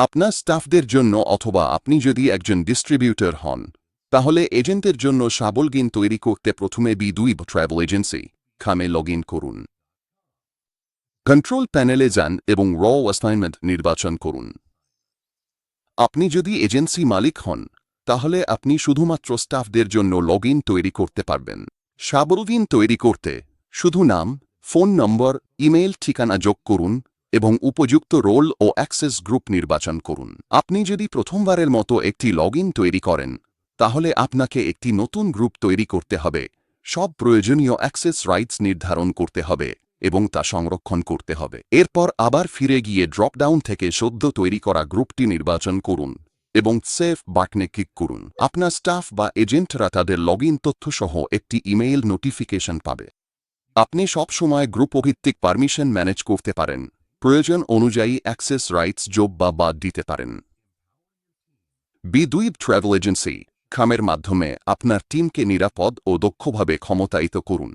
আপনার স্টাফদের জন্য অথবা আপনি যদি একজন ডিস্ট্রিবিউটর হন, তাহলে এজেন্টের জন্য সাবলগিন তৈরি করতে প্রথমে বি দুই ট্রাভেল এজেন্সি, খামে লগ করুন। কন্ট্রোল প্যানেলে যান এবং র অ্যাসাইনমেন্ট নির্বাচন করুন। আপনি যদি এজেন্সি মালিক হন, তাহলে আপনি শুধুমাত্র স্টাফদের জন্য লগ তৈরি করতে পারবেন। সাবলগিন তৈরি করতে শুধু নাম, ফোন নম্বর ইমেল ঠিকানা যোগ করুন এবং উপযুক্ত রোল ও অ্যাক্সেস গ্রুপ নির্বাচন করুন। আপনি যদি প্রথমবারের মতো একটি লগ তৈরি করেন, তাহলে আপনাকে একটি নতুন গ্রুপ তৈরি করতে হবে। সব প্রয়োজনীয় অ্যাক্সেস রাইটস নির্ধারণ করতে হবে এবং তা সংরক্ষণ করতে হবে। এরপর আবার ফিরে গিয়ে ড্রপডাউন থেকে সদ্য তৈরি করা গ্রুপটি নির্বাচন করুন এবং সেভ বাটনে ক্লিক করুন। আপনার স্টাফ বা এজেন্টরা তাদের লগ তথ্য সহ একটি ইমেইল নোটিফিকেশন পাবে। আপনি সব সময় গ্রুপ ভিত্তিক পারমিশন ম্যানেজ করতে পারেন। প্রয়োজন অনুযায়ী অ্যাক্সেস রাইটস যোগ বা বাদ দিতে পারেন। বি দুই ট্রাভেল এজেন্সি, খামের মাধ্যমে আপনার টিমকে নিরাপদ ও দক্ষভাবে ক্ষমতায়িত করুন।